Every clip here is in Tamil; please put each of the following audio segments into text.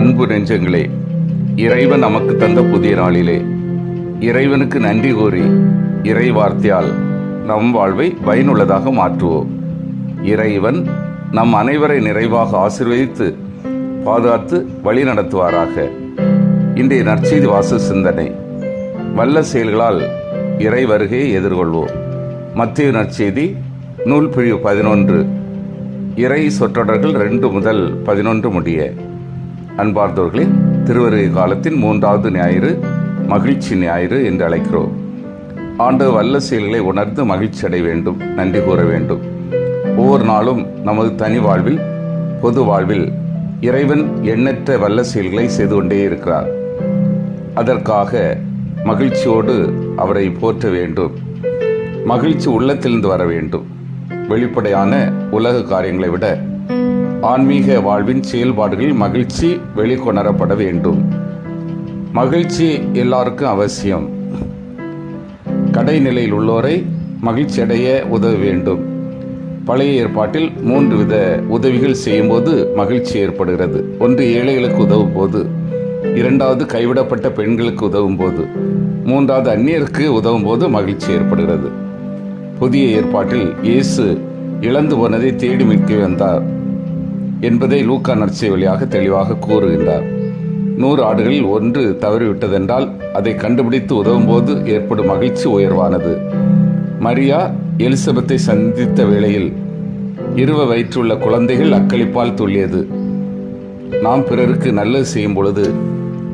அன்பு நெஞ்சங்களே இறைவன் நமக்கு தந்த புதிய நாளிலே இறைவனுக்கு நன்றி கூறி இறை வார்த்தையால் நம் வாழ்வை பயனுள்ளதாக மாற்றுவோம். இறைவன் நம் அனைவரை நிறைவாக ஆசிர்வதித்து பாதுகாத்து வழி நடத்துவாராக. இன்றைய நற்செய்தி வாச சிந்தனை. வல்ல செயல்களால் இறை வருகையை எதிர்கொள்வோம். மத்திய நற்செய்தி நூல் பிழிவு பதினொன்று. இறை சொற்றொடர்கள் ரெண்டு முதல் பதினொன்று முடிய அன்பார்ந்தவர்களே திருவருகை காலத்தின் மூன்றாவது ஞாயிறு மகிழ்ச்சி ஞாயிறு என்று அழைக்கிறோம். ஆண்டு வல்ல செயல்களை உணர்ந்து மகிழ்ச்சி அடைய வேண்டும் நன்றி கூற வேண்டும். ஒவ்வொரு நாளும் நமது தனி வாழ்வில் பொது வாழ்வில் இறைவன் எண்ணற்ற வல்ல செயல்களை செய்து கொண்டே இருக்கிறார். அதற்காக மகிழ்ச்சியோடு அவரை போற்ற வேண்டும். மகிழ்ச்சி உள்ளத்திலிருந்து வர வேண்டும். வெளிப்படையான உலக காரியங்களை விட ஆன்மீக வாழ்வின் செயல்பாடுகளில் மகிழ்ச்சி வெளிக்கொணரப்பட வேண்டும். மகிழ்ச்சி எல்லாருக்கும் அவசியம். கடைநிலையில் உள்ளோரை மகிழ்ச்சி அடைய உதவ வேண்டும். பழைய ஏற்பாட்டில் மூன்று வித உதவிகள் செய்யும்போது மகிழ்ச்சி ஏற்படுகிறது. ஒன்று ஏழைகளுக்கு உதவும் போது இரண்டாவது கைவிடப்பட்ட பெண்களுக்கு உதவும் போது மூன்றாவது அந்நியருக்கு உதவும் போது மகிழ்ச்சி ஏற்படுகிறது. புதிய ஏற்பாட்டில் இயேசு இழந்து போனதை தேடி மீட்க வந்தார். என்பதை லூக்கா நற்செய் வழியாக தெளிவாக கூறுகின்றார். நூறு ஆடுகளில் ஒன்று தவறிவிட்டதென்றால் அதை கண்டுபிடித்து உதவும் போது ஏற்படும் மகிழ்ச்சி உயர்வானது. மரியா எலிசபெத்தை சந்தித்த வேளையில் இருவ வயிற்றுள்ள குழந்தைகள் அக்களிப்பால் துள்ளியது. நாம் பிறருக்கு நல்லது செய்யும் பொழுது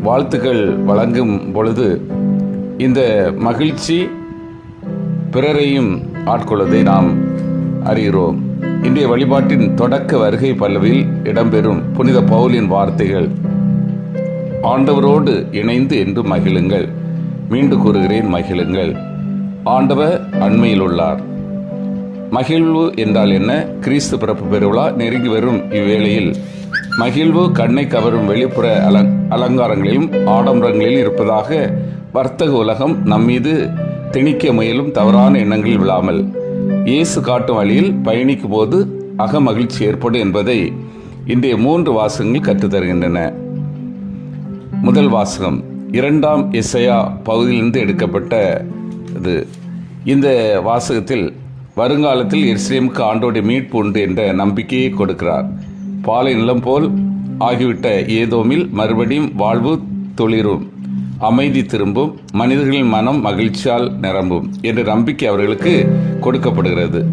வாழ்த்துக்கள் வழங்கும் பொழுது இந்த மகிழ்ச்சி பிறரையும் ஆட்கொள்வதை நாம் அறிகிறோம். இன்றைய வழிபாட்டின் தொடக்க வருகை பல்லவியில் இடம்பெறும் புனித பவுலின் வார்த்தைகள். ஆண்டவரோடு இணைந்து என்று மகிழுங்கள். மீண்டு கூறுகிறேன் மகிழுங்கள். ஆண்டவர் அண்மையில் உள்ளார் மகிழ்வு என்றால் என்ன? கிறிஸ்து பிறப்பு பெருவிழா நெருங்கி வரும் இவ்வேளையில். மகிழ்வு கண்ணை கவரும் வெளிப்புற அலங் அலங்காரங்களிலும் ஆடம்பரங்களிலும் இருப்பதாக வர்த்தக உலகம் நம்மீது திணிக்க முயலும் தவறான எண்ணங்களில் விழாமல். இயேசு காட்டும் வழியில் பயணிக்கும் போது அக மகிழ்ச்சி ஏற்படும் என்பதை இன்றைய மூன்று வாசகங்கள் கற்றுத்தருகின்றன முதல் வாசகம் இரண்டாம் இசையா பகுதியிலிருந்து எடுக்கப்பட்ட இது இந்த வாசகத்தில் வருங்காலத்தில் எருசலேமுக்கு ஆண்டோடைய மீட்பு உண்டு என்ற நம்பிக்கையை கொடுக்கிறார். பாலை நிலம் போல் ஆகிவிட்ட ஏதோமில் மறுபடியும் வாழ்வு தொளிரும் அமைதி திரும்பும் மனிதர்களின் மனம் மகிழ்ச்சியால் நிரம்பும் என்ற நம்பிக்கை அவர்களுக்கு கொடுக்கப்படுகிறது.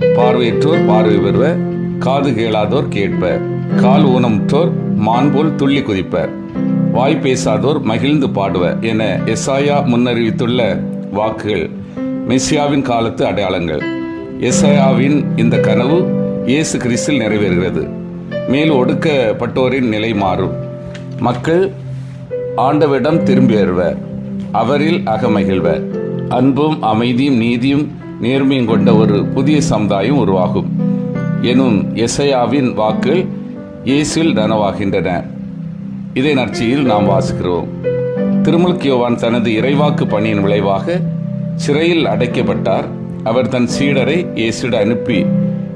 பார்வையற்றோர் பார்வை பெறுவர். காது கேளாதோர் கேட்பர் கால் ஊனமுற்றோர் மான்போல் துள்ளி குதிப்பர். வாய் பேசாதோர் மகிழ்ந்து பாடுவர் என எஸ்ஆயா முன்னறிவித்துள்ள வாக்குகள் மெஸ்ஸியாவின் காலத்து அடையாளங்கள். எஸ்ஐயாவின் இந்த கனவு இயேசு கிறிஸ்தில் நிறைவேறுகிறது. மேல் ஒடுக்கப்பட்டோரின் நிலை மாறும். மக்கள் ஆண்டவிடம் திரும்பி வருவர் அவரில் அகமகிழ்வர். அன்பும் அமைதியும் நீதியும் நேர்மையும் கொண்ட ஒரு புதிய சமுதாயம் உருவாகும். எனும் எசையாவின் வாக்குகள் இயேசுவில் நனவாகின்றன. இதை நற்சியில் நாம் வாசிக்கிறோம். திருமுல்கியோவான் தனது இறைவாக்கு பணியின் விளைவாக சிறையில் அடைக்கப்பட்டார். அவர் தன் சீடரை இயேசுட அனுப்பி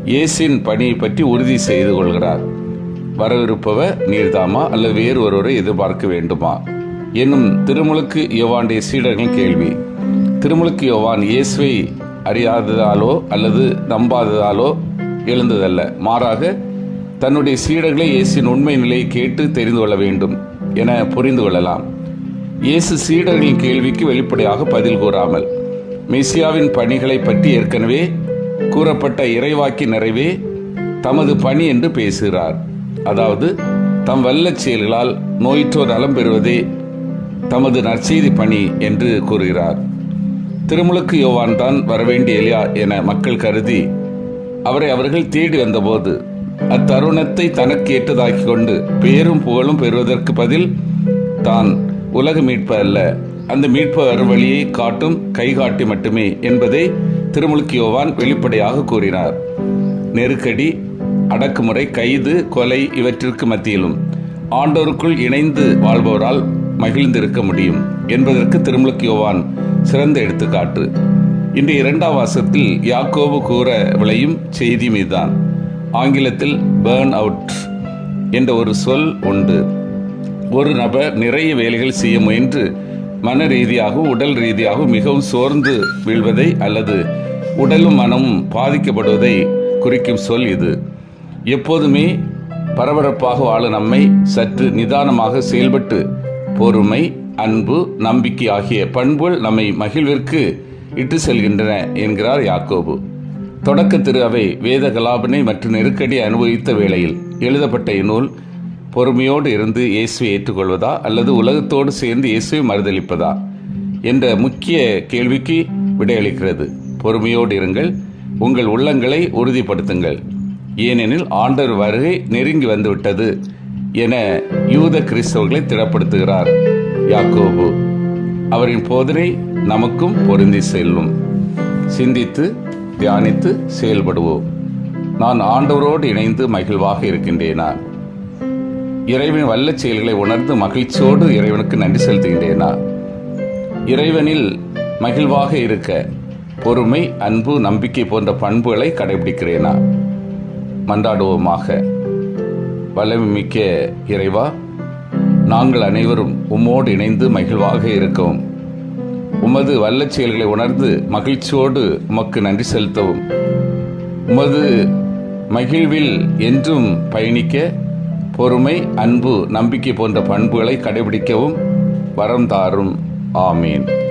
இயேசின் பணியை பற்றி உறுதி செய்து கொள்கிறார். வரவிருப்பவர் நீர்தாமா அல்லது வேறு ஒருவரை எதிர்பார்க்க வேண்டுமா? என்னும் திருமுழுக்கு யோவானுடைய சீடர்களின் கேள்வி. திருமுழுக்கு யோவான் இயேசுவை அறியாததாலோ அல்லது நம்பாததாலோ எழுந்ததல்ல. மாறாக தன்னுடைய சீடர்களை இயேசின் உண்மை நிலையை கேட்டு தெரிந்து கொள்ள வேண்டும் என புரிந்து கொள்ளலாம். இயேசு சீடர்களின் கேள்விக்கு வெளிப்படையாக பதில் கூறாமல் மெசியாவின் பணிகளை பற்றி ஏற்கனவே கூறப்பட்ட இறைவாக்கி நிறைவே தமது பணி என்று பேசுகிறார். அதாவது தம் வல்லச் செயல்களால் நோயிற்றோர் நலம் பெறுவதே தமது நற்செய்தி பணி என்று கூறுகிறார். திருமுழுக்கு யோவான் தான் வரவேண்டிய எலியா என மக்கள் கருதி அவரை அவர்கள் தேடி வந்தபோது அத்தருணத்தை தனக்கு ஏற்றதாக்கி கொண்டு பேரும் புகழும் பெறுவதற்கு பதில் தான் உலக மீட்பு அல்ல அந்த மீட்பு வழியை காட்டும் கைகாட்டி மட்டுமே என்பதை திருமுழுக்கு யோவான் வெளிப்படையாக கூறினார். நெருக்கடி அடக்குமுறை கைது கொலை இவற்றிற்கு மத்தியிலும். ஆண்டோருக்குள் இணைந்து வாழ்பவரால் மகிழ்ந்திருக்க முடியும் என்பதற்கு திருமுழுக்கு யோவான் சிறந்த எடுத்துக்காட்டு. இன்றைய இரண்டாம் வாசத்தில் யாக்கோபு கூற விளையும் செய்தி மீதான் ஆங்கிலத்தில் பேர்ன் அவுட் என்ற ஒரு சொல் உண்டு. ஒரு நபர் நிறைய வேலைகள் செய்ய முயன்று மன ரீதியாகவும் உடல் ரீதியாகவும் மிகவும் சோர்ந்து வீழ்வதை அல்லது உடலும் மனமும் பாதிக்கப்படுவதை குறிக்கும் சொல் இது. எப்போதுமே பரபரப்பாக வாழ நம்மை சற்று நிதானமாக செயல்பட்டு பொறுமை அன்பு நம்பிக்கை ஆகிய பண்புகள் நம்மை மகிழ்விற்கு இட்டு செல்கின்றன என்கிறார் யாக்கோபு. தொடக்க திரு அவை வேத கலாபனை மற்றும் நெருக்கடி அனுபவித்த வேளையில் எழுதப்பட்ட இந்நூல் பொறுமையோடு இருந்து இயேசுவை ஏற்றுக்கொள்வதா அல்லது உலகத்தோடு சேர்ந்து இயேசுவை மறுதளிப்பதா என்ற முக்கிய கேள்விக்கு விடையளிக்கிறது. பொறுமையோடு இருங்கள் உங்கள் உள்ளங்களை உறுதிப்படுத்துங்கள். ஏனெனில் ஆண்டவர் வருகை நெருங்கி வந்துவிட்டது என யூத கிறிஸ்தவர்களை திடப்படுத்துகிறார் யாக்கோபு. அவரின் போதனை நமக்கும் பொருந்தி செல்லும். சிந்தித்து தியானித்து செயல்படுவோம். நான் ஆண்டவரோடு இணைந்து மகிழ்வாக இருக்கின்றேனா? இறைவன் வல்ல செயல்களை உணர்ந்து மகிழ்ச்சியோடு இறைவனுக்கு நன்றி செலுத்துகின்றேனா? இறைவனில் மகிழ்வாக இருக்க பொறுமை அன்பு நம்பிக்கை போன்ற பண்புகளை கடைபிடிக்கிறேனா? மன்றாடுவோமாக. வல்லமைமிக்க இறைவா நாங்கள் அனைவரும் உம்மோடு இணைந்து மகிழ்வாக இருக்கவும். உமது வல்லச் செயல்களை உணர்ந்து மகிழ்ச்சியோடு உமக்கு நன்றி செலுத்தவும். உமது மகிழ்வில் என்றும் பயணிக்க பொறுமை அன்பு நம்பிக்கை போன்ற பண்புகளை கடைபிடிக்கவும் வரம் தாரும். ஆமீன்.